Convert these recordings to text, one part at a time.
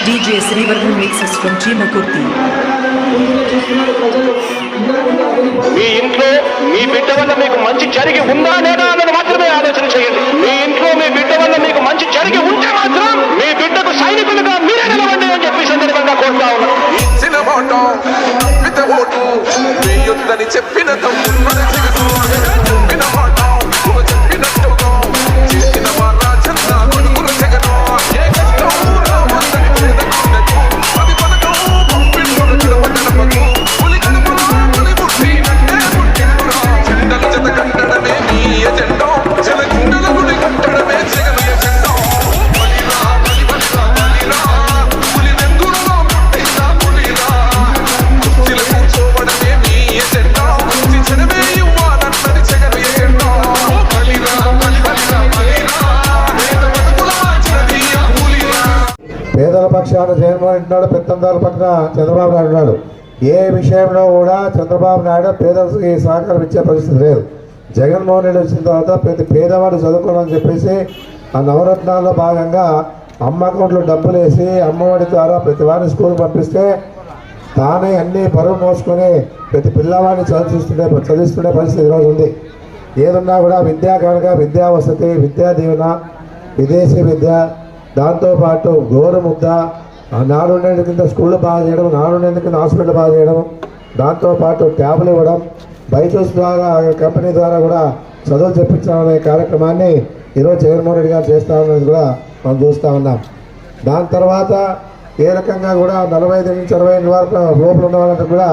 DJ Srivarman mixes from Chimakurti. మీ ఇంట్లో మీ బిడ్డ వల్ల మీకు మంచి జరిగి ఉందా లేదా అన్నది మాత్రమే ఆలోచన చేయండి. మీ ఇంట్లో మీ బిడ్డ వల్ల మీకు మంచి జరిగి ఉంటే మాత్రం మీ బిడ్డకు సైనికులుగా మీరే నిలవండి అని చెప్పి సందర్భంగా కోరుతా ఉన్నాను ఇచ్చిన మాట విత ఓటు వేయొద్దని చెప్పిన తమ్ముడు పక్షాన జగన్మోహన్ ఉన్నాడు పెత్తందాల పక్కన చంద్రబాబు నాయుడు ఉన్నాడు. ఏ విషయంలో కూడా చంద్రబాబు నాయుడు పేదలకి సహకారం ఇచ్చే పరిస్థితి లేదు. జగన్మోహన్ రెడ్డి వచ్చిన తర్వాత ప్రతి పేదవాడు చదువుకోవాలని చెప్పేసి ఆ నవరత్నాల్లో భాగంగా అమ్మ అకౌంట్లో డబ్బులు వేసి అమ్మఒడి ద్వారా ప్రతి వారిని స్కూల్ పంపిస్తే తానే అన్ని పరువు మోసుకొని ప్రతి పిల్లవాడిని చదివిస్తుండే చదివిస్తుండే పరిస్థితి ఈరోజు ఉంది. ఏదున్నా కూడా విద్యా కనుక విద్యా వసతి విద్యా దీవెన విదేశీ విద్య దాంతోపాటు గోరుముద్ద ఆ నాలుగు కింద స్కూళ్ళు బాగా చేయడం నాలుగు కింద హాస్పిటల్ బాగా చేయడం దాంతోపాటు ట్యాబ్లు ఇవ్వడం బైజూస్ ద్వారా కంపెనీ ద్వారా కూడా చదువు చెప్పించడం అనే కార్యక్రమాన్ని ఈరోజు జగన్మోహన్ రెడ్డి గారు చేస్తా ఉన్నది కూడా మనం చూస్తూ ఉన్నాం. దాని తర్వాత ఏ రకంగా కూడా నలభై ఐదు నుంచి అరవై ఐదు వరకు లోపల ఉన్న వాళ్ళంతా కూడా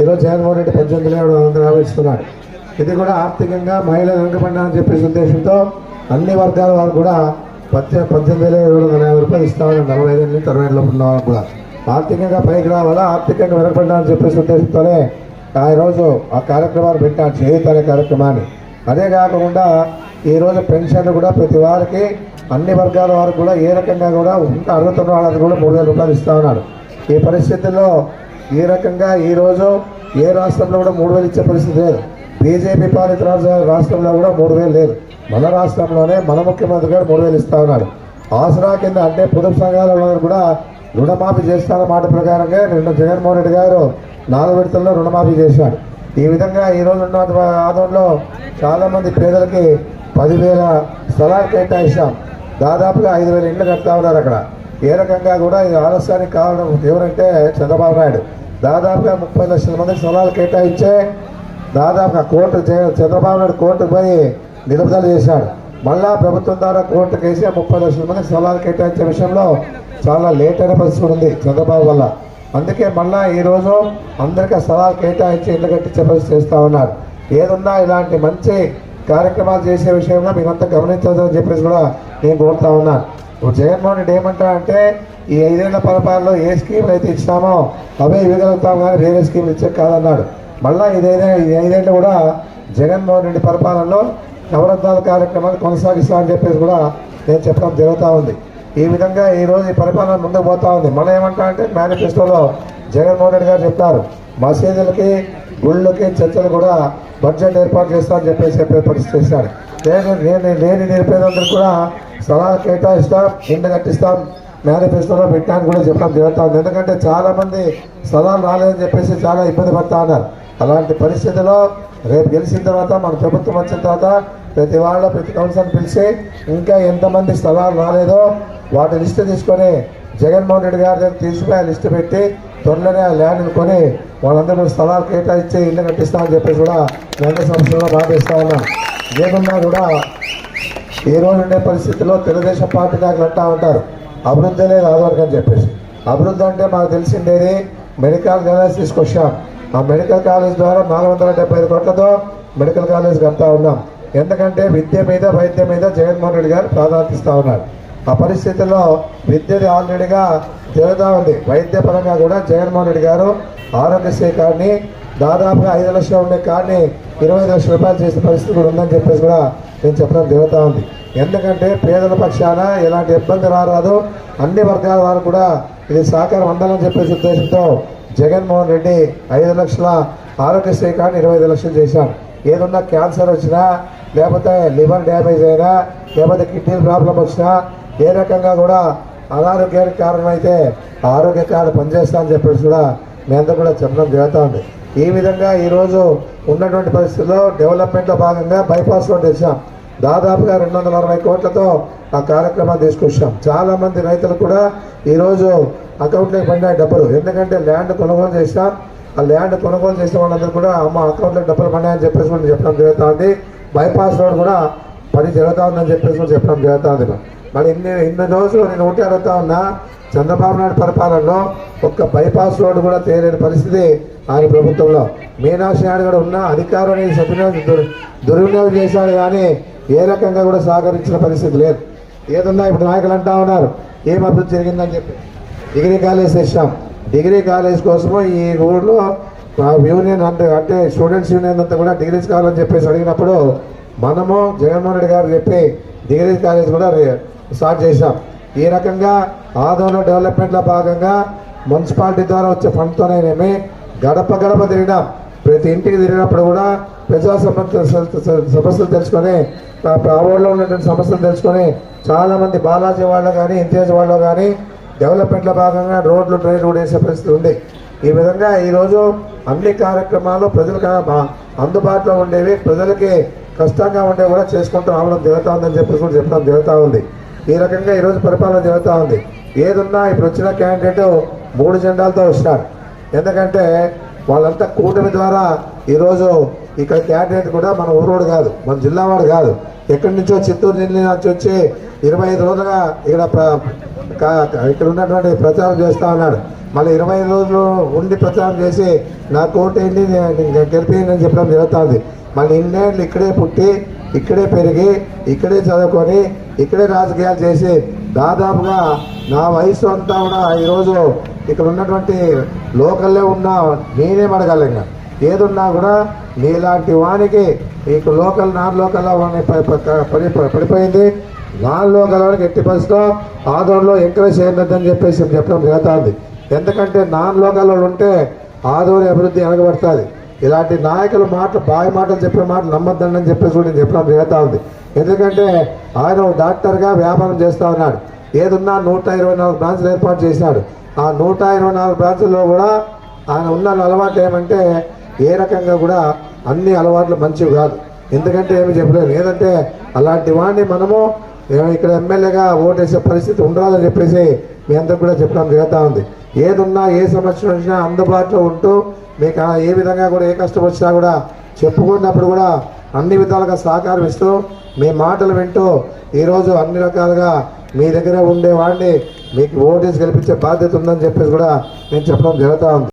ఈరోజు జగన్మోహన్ రెడ్డి పద్దెనిమిది వేల వందలు ఇది కూడా ఆర్థికంగా మహిళలు వెనుకబడినా అని చెప్పేసి ఉద్దేశంతో అన్ని వర్గాల వారు కూడా పద్దె పద్దెనిమిది వేల ఏడు వందల యాభై రూపాయలు ఇస్తామని నలభై ఐదు నుంచి అరవై ఐదు ఉన్నామని ఉన్న కూడా. ఆర్థికంగా పైకి రావాలా? ఆర్థికంగా వెనకబడినా అని చెప్పేసి ఉద్దేశంతోనే ఆ రోజు ఆ కార్యక్రమాన్ని పెట్టాను చేయుత కార్యక్రమాన్ని. అదే కాకుండా ఈ రోజు పెన్షన్లు కూడా ప్రతి వారికి అన్ని వర్గాల వారికి కూడా ఏ రకంగా కూడా ఉన్న అర్హత ఉన్న వాళ్ళకి కూడా మూడు వేల రూపాయలు ఇస్తా ఉన్నారు ఈ పరిస్థితుల్లో ఈ రకంగా ఈ రోజు ఏ రాష్ట్రంలో కూడా మూడు వేలు ఇచ్చే పరిస్థితి లేదు. బీజేపీ పాలిత రాష్ట్రంలో కూడా మూడు వేలు లేదు మన రాష్ట్రంలోనే మన ముఖ్యమంత్రి గారు మూడు వేలు ఇస్తా ఉన్నాడు. ఆసరా కింద అంటే పొదుపు సంఘాల కూడా రుణమాఫీ చేస్తాన మాట ప్రకారంగా నిన్న జగన్మోహన్ రెడ్డి గారు నాలుగు విడతల్లో రుణమాఫీ చేశాడు ఈ విధంగా ఈ రోజు ఉన్న ఆదంలో చాలామంది పేదలకి పదివేల స్థలాలు కేటాయించాం దాదాపుగా ఐదు వేల ఇండ్లు కడతా ఉన్నారు అక్కడ. ఏ రకంగా కూడా ఇది ఆలస్యానికి కారణం ఎవరంటే చంద్రబాబు నాయుడు. దాదాపుగా ముప్పై లక్షల మందికి స్థలాలు కేటాయించే దాదాపుగా కోర్టు చంద్రబాబు నాయుడు కోర్టుకు పోయి నిలుపుదల చేశాడు. మళ్ళా ప్రభుత్వం ద్వారా కోర్టుకు వేసి ముప్పై లక్షల మంది స్థలాలు కేటాయించే విషయంలో చాలా లేట్ అయిన పరిస్థితి ఉంది చంద్రబాబు వల్ల. అందుకే మళ్ళా ఈరోజు అందరికీ స్థలాలు కేటాయించి ఇళ్ళు కట్టించే పరిస్థితి చేస్తూ ఉన్నారు. ఏదున్నా ఇలాంటి మంచి కార్యక్రమాలు చేసే విషయంలో మీరంతా గమనించదని చెప్పేసి కూడా నేను కోరుతా ఉన్నాను ఇప్పుడు జగన్మోహన్ రెడ్డి ఏమంటారంటే ఈ ఐదేళ్ళ పరిపాలనలో ఏ స్కీములు అయితే ఇచ్చినామో అవే ఇవ్వగలుగుతాం కానీ వేరే స్కీములు ఇచ్చే కాదన్నాడు. మళ్ళా ఇదైతే ఈ ఐదేళ్ళు కూడా జగన్మోహన్ రెడ్డి పరిపాలనలో నవరత్నాల కార్యక్రమాలు కొనసాగిస్తామని చెప్పేసి కూడా నేను చెప్పడం జరుగుతూ ఉంది. ఈ విధంగా ఈరోజు ఈ పరిపాలన ముందుకు పోతా ఉంది. మనం ఏమంటా అంటే మేనిఫెస్టోలో జగన్మోహన్ రెడ్డి గారు చెప్తారు మసీదులకి గుళ్ళకి చర్చలు కూడా బడ్జెట్ ఏర్పాటు చేస్తామని చెప్పేసి చెప్పే పరిస్థితి చేశాడు నేను నేను లేని నిరుపేదందరూ కూడా సలహా కేటాయిస్తాం ఇండ కట్టిస్తాం మేనిఫెస్టోలో పెట్టాను కూడా చెప్పడం జరుగుతుంది ఎందుకంటే చాలామంది మంది రాలేదని చెప్పేసి చాలా ఇబ్బంది పడతా ఉన్నారు. అలాంటి పరిస్థితిలో రేపు గెలిచిన తర్వాత మన ప్రభుత్వం వచ్చిన తర్వాత ప్రతి వాళ్ళ ప్రతి కౌన్సిల్ పిలిచి ఇంకా ఎంతమంది స్థలాలు రాలేదో వాటి లిస్టు తీసుకొని జగన్మోహన్ రెడ్డి గారి దగ్గర తీసుకుని ఆ లిస్టు పెట్టి త్వరలోనే ఆ ల్యాండ్ని కొని వాళ్ళందరూ స్థలాలు కేటాయించి ఇల్లు కట్టిస్తామని చెప్పేసి కూడా కేంద్ర సంస్థలో భావిస్తా ఉన్నాం. ఏమన్నా కూడా ఈ రోజు ఉండే పరిస్థితుల్లో తెలుగుదేశం పార్టీ నాయకులు అంటా ఉంటారు అభివృద్ధి లేదు ఆధార్ అని చెప్పేసి. అభివృద్ధి అంటే మాకు తెలిసిండేది మెడికల్ కాలేజ్ తీసుకొచ్చాం ఆ మెడికల్ కాలేజ్ ద్వారా నాలుగు వందల డెబ్బై ఐదు కోట్లతో మెడికల్ కాలేజ్ కడతా ఉన్నాం. ఎందుకంటే విద్య మీద వైద్యం మీద జగన్మోహన్ రెడ్డి గారు ప్రాధాన్యత ఉన్నారు. ఆ పరిస్థితుల్లో విద్యది ఆల్రెడీగా తిరుగుతూ ఉంది. వైద్య పరంగా కూడా జగన్మోహన్ రెడ్డి గారు ఆరోగ్యశ్రీ కార్డుని దాదాపుగా ఐదు లక్షలు ఉండే కార్డుని ఇరవై లక్షల రూపాయలు చేసే పరిస్థితి కూడా ఉందని చెప్పేసి కూడా నేను చెప్పడం జరుగుతూ ఉంది. ఎందుకంటే పేదల పక్షాన ఎలాంటి ఇబ్బంది రారాదు. అన్ని వర్గాల వారు కూడా ఇది సహకారం అందాలని చెప్పేసి ఉద్దేశంతో జగన్మోహన్ రెడ్డి ఐదు లక్షల ఆరోగ్యశ్రీ కార్డు ఇరవై ఐదు లక్షలు చేశారు. ఏదన్నా క్యాన్సర్ వచ్చినా లేకపోతే లివర్ డ్యామేజ్ అయినా లేకపోతే కిడ్నీ ప్రాబ్లం వచ్చినా ఏ రకంగా కూడా అనారోగ్యానికి కారణమైతే ఆరోగ్య కార్డు పనిచేస్తా అని చెప్పేసి కూడా మీ అందరూ కూడా చెప్పడం జరుగుతూ ఉంది. ఈ విధంగా ఈరోజు ఉన్నటువంటి పరిస్థితుల్లో డెవలప్మెంట్లో భాగంగా బైపాస్ రోడ్ తెచ్చాం. దాదాపుగా రెండు వందల అరవై కోట్లతో ఆ కార్యక్రమాన్ని తీసుకొచ్చాం. చాలామంది రైతులు కూడా ఈరోజు అకౌంట్లోకి పడినాయి డబ్బులు. ఎందుకంటే ల్యాండ్ కొనుగోలు చేసినాం ఆ ల్యాండ్ కొనుగోలు చేసిన వాళ్ళందరూ కూడా అమ్మ అకౌంట్లోకి డబ్బులు పడినాయని చెప్పేసి కూడా చెప్పడం జరుగుతుంది. బైపాస్ రోడ్ కూడా పని జరుగుతూ ఉందని చెప్పేసి కూడా చెప్పడం జరుగుతుంది. మరి ఇన్ని ఇన్ని రోజులు నేను ఒకటి అడుగుతా ఉన్నా చంద్రబాబు నాయుడు పరిపాలనలో ఒక్క బైపాస్ రోడ్డు కూడా తేలేని పరిస్థితి ఆయన ప్రభుత్వంలో మీనాక్షి నాయుడు కూడా ఉన్న అనేది సద్వినియోగం దుర్ దుర్వినియోగం చేశాడు కానీ ఏ రకంగా కూడా సహకరించిన పరిస్థితి లేదు. ఏదన్నా ఇప్పుడు నాయకులు అంటా ఉన్నారు ఏం అభివృద్ధి జరిగిందని చెప్పి. డిగ్రీ కాలేజ్ తెచ్చాం. డిగ్రీ కాలేజ్ కోసము ఈ ఊళ్ళో యూనియన్ అంటే అంటే స్టూడెంట్స్ యూనియన్ అంతా కూడా డిగ్రీస్ కావాలని చెప్పేసి అడిగినప్పుడు మనము జగన్మోహన్ రెడ్డి గారు చెప్పి డిగ్రీ కాలేజ్ కూడా స్టార్ట్ చేశాం. ఈ రకంగా ఆదోళన డెవలప్మెంట్లో భాగంగా మున్సిపాలిటీ ద్వారా వచ్చే ఫండ్తోనేమి గడప గడప తిరిగినాం. ప్రతి ఇంటికి తిరిగినప్పుడు కూడా ప్రజా సమస్య సమస్యలు తెలుసుకొని ఆ ఉన్నటువంటి సమస్యలు తెలుసుకొని చాలామంది బాలాజీ వాళ్ళు కానీ ఇంతియాజ్ వాళ్ళు కానీ డెవలప్మెంట్లో భాగంగా రోడ్లు ట్రైన్ కూడా వేసే పరిస్థితి ఉంది. ఈ విధంగా ఈరోజు అన్ని కార్యక్రమాలు ప్రజలకు అందుబాటులో ఉండేవి ప్రజలకి కష్టంగా ఉండే కూడా చేసుకుంటూ రావడం జరుగుతూ ఉందని చెప్పేసి కూడా చెప్పడం జరుగుతూ ఉంది. ఈ రకంగా ఈరోజు పరిపాలన జరుగుతూ ఉంది. ఏదున్నా ఇప్పుడు వచ్చిన క్యాండిడేట్ మూడు జెండాలతో వస్తారు ఎందుకంటే వాళ్ళంతా కూటమి ద్వారా ఈరోజు ఇక్కడ క్యాండిడేట్ కూడా మన ఊరోడు కాదు మన జిల్లా వాడు కాదు. ఎక్కడి నుంచో చిత్తూరు జిల్లా నుంచి వచ్చి ఇరవై ఐదు రోజులుగా ఇక్కడ ప్ర- ఇక్కడ ఉన్నటువంటి ప్రచారం చేస్తూ ఉన్నాడు. మళ్ళీ ఇరవై ఐదు రోజులు ఉండి ప్రచారం చేసి నా కోటేంటి ఏంటి గెలిపేయండి అని చెప్పడం జరుగుతుంది. మళ్ళీ ఇన్నేళ్ళు ఇక్కడే పుట్టి ఇక్కడే పెరిగి ఇక్కడే చదువుకొని ఇక్కడే రాజకీయాలు చేసి దాదాపుగా నా వయసు అంతా కూడా ఈరోజు ఇక్కడ ఉన్నటువంటి లోకల్లో ఉన్నా నేనేం అడగలేను ఏదున్నా కూడా నీలాంటి వానికి నీకు లోకల్ నాన్ లోకల్ వాడిని పడి పడిపోయింది. నాన్ లోకల్ వాడికి ఎట్టి పరిస్థితిలో ఆదోళనలో ఎంకరేజ్ చేయొద్దని చెప్పేసి చెప్పడం జరుగుతుంది. ఎందుకంటే నాన్ లోకల్ వాళ్ళు ఉంటే ఆదోని అభివృద్ధి ఎనగబడుతుంది ఇలాంటి నాయకుల మాటలు బావి మాటలు చెప్పిన మాటలు నమ్మద్దండి అని చెప్పేసి కూడా నేను చెప్పడం జరుగుతూ ఉంది. ఎందుకంటే ఆయన ఒక డాక్టర్గా వ్యాపారం చేస్తూ ఉన్నాడు. ఏదున్నా నూట ఇరవై నాలుగు బ్రాంచ్లు ఏర్పాటు చేశాడు ఆ నూట ఇరవై నాలుగు బ్రాంచ్ల్లో కూడా ఆయన ఉన్న అలవాటు ఏమంటే ఏ రకంగా కూడా అన్ని అలవాట్లు మంచివి కాదు. ఎందుకంటే ఏమి చెప్పలేదు ఏదంటే అలాంటి వాడిని మనము ఇక్కడ ఎమ్మెల్యేగా ఓటేసే పరిస్థితి ఉండరాదని చెప్పేసి మీ అందరికి కూడా చెప్పడం జరుగుతూ ఉంది. ఏదున్నా ఏ సమస్య వచ్చినా అందుబాటులో ఉంటూ మీకు ఏ విధంగా కూడా ఏ కష్టం వచ్చినా కూడా చెప్పుకున్నప్పుడు కూడా అన్ని విధాలుగా సహకారం ఇస్తూ మీ మాటలు వింటూ ఈరోజు అన్ని రకాలుగా మీ దగ్గర ఉండేవాడిని మీకు ఓటేసి గెలిపించే బాధ్యత ఉందని చెప్పేసి కూడా నేను చెప్పడం జరుగుతూ ఉంది.